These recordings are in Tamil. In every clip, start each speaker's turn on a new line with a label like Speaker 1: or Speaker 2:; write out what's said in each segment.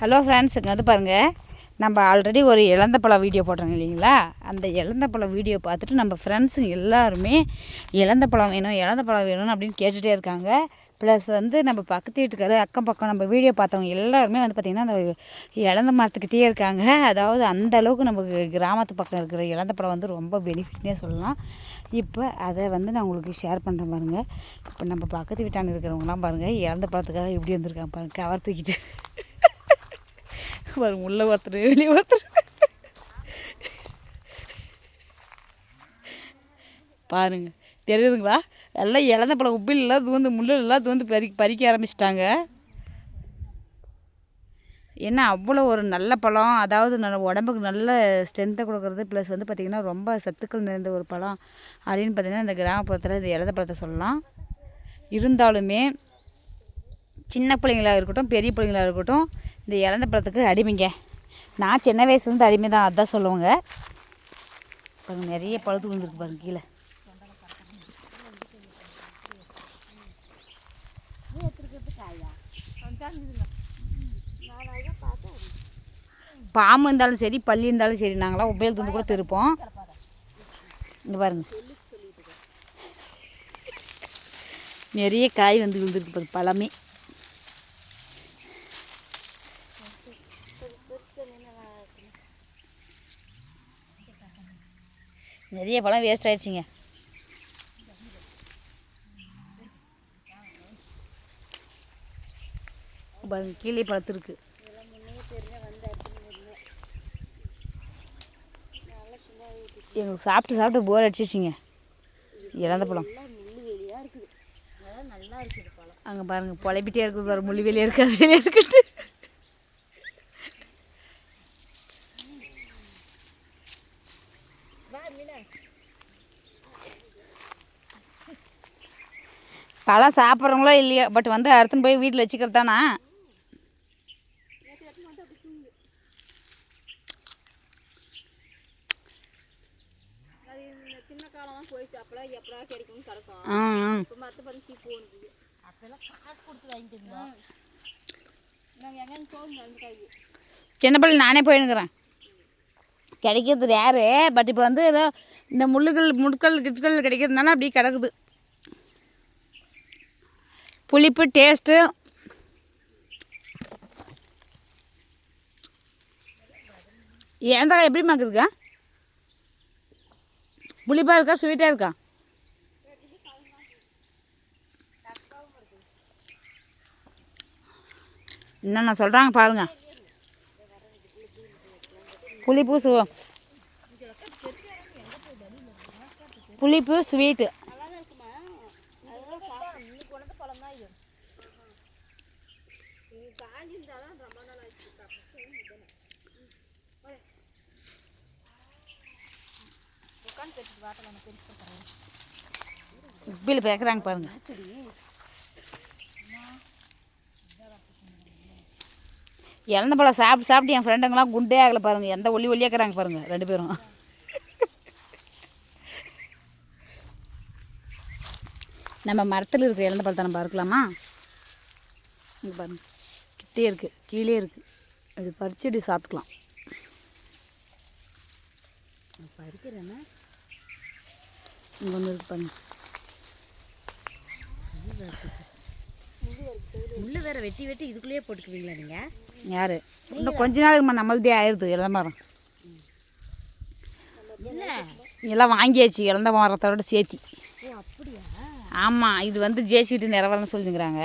Speaker 1: ஹலோ ஃப்ரெண்ட்ஸ் இங்கே வந்து பாருங்கள் நம்ம ஆல்ரெடி ஒரு இழந்த பழம் வீடியோ போடுறோம் இல்லைங்களா? அந்த இழந்த பழம் வீடியோ பார்த்துட்டு நம்ம ஃப்ரெண்ட்ஸுங்க எல்லாருமே இழந்த பழம் வேணும் இழந்த பழம் வேணும் அப்படின்னு கேட்டுகிட்டே இருக்காங்க. ப்ளஸ் வந்து நம்ம பக்கத்து வீட்டுக்காரு அக்கம் பக்கம் நம்ம வீடியோ பார்த்தவங்க எல்லாருமே வந்து பார்த்திங்கன்னா அந்த இழந்த மரத்துக்கிட்டே இருக்காங்க. அதாவது அந்த அளவுக்கு நமக்கு கிராமத்து பக்கம் இருக்கிற இழந்த பழம் வந்து ரொம்ப பெனிஃபிட்னே சொல்லலாம். இப்போ அதை வந்து நான் உங்களுக்கு ஷேர் பண்ணுறேன் பாருங்கள் இப்போ நம்ம பக்கத்து வீட்டாண்டு இருக்கிறவங்களாம் பாருங்கள் இழந்த பழத்துக்காக எப்படி வந்திருக்காங்க பாருங்கள் கவர் தூக்கிட்டு. பாருங்க உள்ளே ஒருத்தர் வெளியே ஒருத்தர் பாருங்க தெரியுதுங்களா? எல்லாம் இழந்த பழம் உப்பிலெல்லாம் தூந்து முள்ளெல்லாம் தூந்து பறி பறிக்க ஆரம்பிச்சிட்டாங்க. ஏன்னா அவ்வளோ ஒரு நல்ல பழம். அதாவது நம்ம உடம்புக்கு நல்ல ஸ்ட்ரென்த்தை கொடுக்குறது ப்ளஸ் வந்து பார்த்திங்கன்னா ரொம்ப சத்துக்கள் நிறைந்த ஒரு பழம். அப்படின்னு பார்த்திங்கன்னா இந்த கிராமப்புறத்தில் இந்த இழந்த பழத்தை சொல்லலாம். இருந்தாலுமே சின்ன பிள்ளைங்களா இருக்கட்டும் பெரிய பிள்ளைங்களா இருக்கட்டும் இந்த இழந்த பழத்துக்கு அடிமைங்க. நான் சின்ன வயசுலேருந்து அடிமை தான் அதான் சொல்லுவாங்க. பாருங்க நிறைய பழுத்து விழுந்துருக்கு பாருங்க கீழே. பாம்பு இருந்தாலும் சரி பள்ளி இருந்தாலும் சரி நாங்களாம் உபயோக வந்து கூட திருப்போம். இங்கே பாருங்க. நிறைய காய் வந்து விழுந்துருக்கு பாருங்க பழமே. நிறைய பழம் வேஸ்ட் ஆயிடுச்சுங்க. பாருங்க கீழே பழத்திருக்கு. எங்களுக்கு சாப்பிட்டு சாப்பிட்டு போர் அடிச்சிச்சிங்க இழந்த பழம். அங்கே பாருங்க புலப்பிட்டே இருக்குது ஒரு முள்ளி வெளியே இருக்காது இருக்கட்டு பழம் சாப்பிட்றவங்களோ இல்லையோ பட் வந்து அறுத்துன்னு போய் வீட்டில் வச்சுக்கிறது தானா?
Speaker 2: சின்ன
Speaker 1: பிள்ளை நானே போயினுக்கிறேன் கிடைக்கிறது யாரு? பட் இப்போ வந்து ஏதோ இந்த முள்ளுகள் முட்கள் கிட்கள் கிடைக்கிறதுனால அப்படியே கிடக்குது. புளிப்பு டேஸ்ட்டு ஏந்தக்காய் எப்படி இருக்குதுக்கா புளிப்பாக இருக்கா ஸ்வீட்டாக இருக்கா? என்னென்ன சொல்கிறாங்க பாருங்க. புளிப்பு சு புளிப்பு ஸ்வீட்டு
Speaker 2: நல்லா தான் இருக்குமா அதெல்லாம் சாப்பிட்டு இன்னைக்கு கொண்டு பழம் தான் இது இது காஞ்சிருந்தாலும் ரொம்ப நாள் உட்காந்து வாட்டை பெருசு
Speaker 1: உப்பில் பாருங்க. இழந்த பழம் சாப்பிட்டு சாப்பிட்டு என் ஃப்ரெண்டுங்களாம் குண்டே ஆகலை பாருங்க. எந்த ஒல்லி ஒல்லியாக்குறாங்க பாருங்க ரெண்டு பேரும். நம்ம மரத்தில் இருக்கிற இழந்த பழத்தை நம்ம அறுக்கலாமா? இங்கே பாருங்க. கிட்டே இருக்குது கீழே இருக்குது இது பறிச்சு இப்படி சாப்பிட்டுக்கலாம்.
Speaker 2: பறிக்கிறேன்னா
Speaker 1: இங்கே வந்து பாருங்க
Speaker 2: முள்ளு வேற வெட்டி வெட்டி இதுக்குள்ளேயே போட்டுக்குவீங்களா நீங்கள்
Speaker 1: யார்? இன்னும் கொஞ்ச நாள் இருக்குமா நம்மளுதே ஆயிடுது இழந்த மரம். எல்லாம் வாங்கியாச்சு இழந்த மரத்தோட சேர்த்தி.
Speaker 2: அப்படியா?
Speaker 1: ஆமாம் இது வந்து ஜேசிட்டு நிறவரன்னு சொல்லிங்கிறாங்க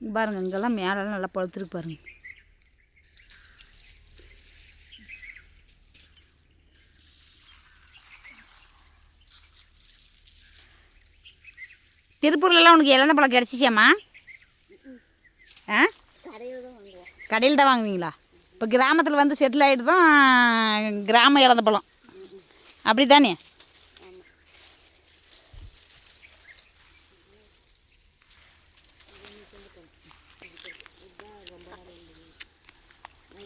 Speaker 1: பாருங்கள் இங்கெல்லாம் மேலெல்லாம் நல்லா பழுத்துருக்கு பாருங்கள் திருப்பூர்லலாம் உனக்கு இழந்த பழம் கிடச்சிச்சியாம்மா? ஆ?
Speaker 2: கடையில் தான்
Speaker 1: கடையில் தான் வாங்குவீங்களா? இப்போ கிராமத்தில் வந்து செட்டில் ஆகிட்டு தான் கிராம இழந்த பழம். அப்படி தானே